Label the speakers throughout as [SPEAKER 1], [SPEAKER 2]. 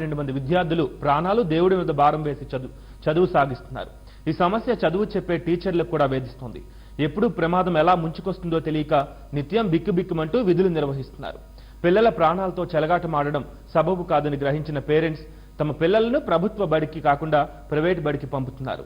[SPEAKER 1] రెండు మంది విద్యార్థులు ప్రాణాలు దేవుడి మీద భారం వేసి చదువు చదువు సాగిస్తున్నారు. ఈ సమస్య చదువు చెప్పే టీచర్లకు కూడా వేధిస్తుంది. ఎప్పుడు ప్రమాదం ఎలా ముంచుకొస్తుందో తెలియక నిత్యం బిక్కుబిక్కుమంటూ విధులు నిర్వహిస్తున్నారు. పిల్లల ప్రాణాలతో చెలగాటమాడడం సబబు కాదని గ్రహించిన పేరెంట్స్ తమ పిల్లలను ప్రభుత్వ బడికి కాకుండా ప్రైవేట్ బడికి పంపుతున్నారు.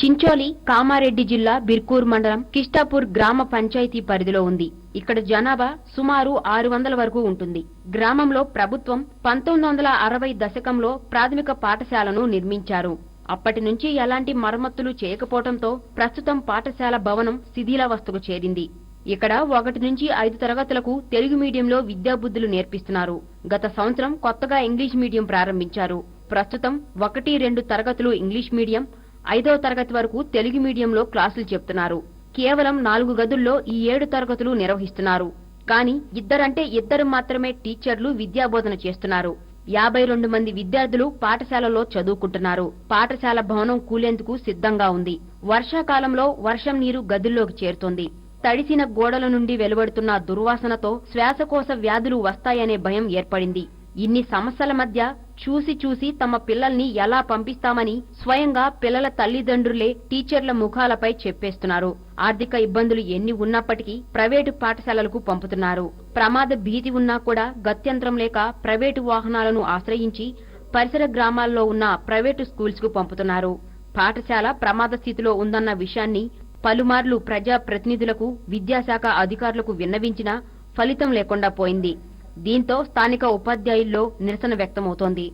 [SPEAKER 2] చించోలి కామారెడ్డి జిల్లా బిర్కూర్ మండలం కిష్టాపూర్ గ్రామ పంచాయతీ పరిధిలో ఉంది. ఇక్కడ జనాభా సుమారు ఆరు వందల వరకు ఉంటుంది. గ్రామంలో ప్రభుత్వం పంతొమ్మిది వందల అరవై దశకంలో ప్రాథమిక పాఠశాలను నిర్మించారు. అప్పటి నుంచి ఎలాంటి మరమ్మతులు చేయకపోవడంతో ప్రస్తుతం పాఠశాల భవనం శిథిలావస్థకు చేరింది. ఇక్కడ ఒకటి నుంచి ఐదు తరగతులకు తెలుగు మీడియంలో విద్యాబుద్ధులు నేర్పిస్తున్నారు. గత సంవత్సరం కొత్తగా ఇంగ్లీష్ మీడియం ప్రారంభించారు. ప్రస్తుతం ఒకటి రెండు తరగతులు ఇంగ్లీష్ మీడియం ఐదవ తరగతి వరకు తెలుగు మీడియంలో క్లాసులు చెప్తున్నారు. కేవలం నాలుగు గదుల్లో ఈ ఏడు తరగతులు నిర్వహిస్తున్నారు. కానీ ఇద్దరంటే ఇద్దరు మాత్రమే టీచర్లు విద్యాబోధన చేస్తున్నారు. యాభై రెండు మంది విద్యార్థులు పాఠశాలలో చదువుకుంటున్నారు. పాఠశాల భవనం కూలేందుకు సిద్ధంగా ఉంది. వర్షాకాలంలో వర్షం నీరు గదుల్లోకి చేరుతోంది. తడిసిన గోడల నుండి వెలువడుతున్న దుర్వాసనతో శ్వాసకోశ వ్యాధులు వస్తాయనే భయం ఏర్పడింది. ఇన్ని సమస్యల మధ్య చూసి చూసి తమ పిల్లల్ని ఎలా పంపిస్తామని స్వయంగా పిల్లల తల్లిదండ్రులే టీచర్ల ముఖాలపై చెప్పేస్తున్నారు. ఆర్థిక ఇబ్బందులు ఎన్ని ఉన్నప్పటికీ ప్రైవేటు పాఠశాలలకు పంపుతున్నారు. ప్రమాద భీతి ఉన్నా కూడా గత్యంతరం లేక ప్రైవేటు వాహనాలను ఆశ్రయించి పరిసర గ్రామాల్లో ఉన్న ప్రైవేటు స్కూల్స్కు పంపుతున్నారు. పాఠశాల ప్రమాద స్థితిలో ఉందన్న విషయాన్ని పలుమార్లు ప్రజా ప్రతినిధులకు విద్యాశాఖ అధికారులకు విన్నవించినా ఫలితం లేకుండా పోయింది. దీంతో స్థానిక ఉపాధ్యాయుల్లో నిరసన వ్యక్తమవుతోంది.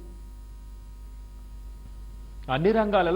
[SPEAKER 1] అన్ని రంగాలలో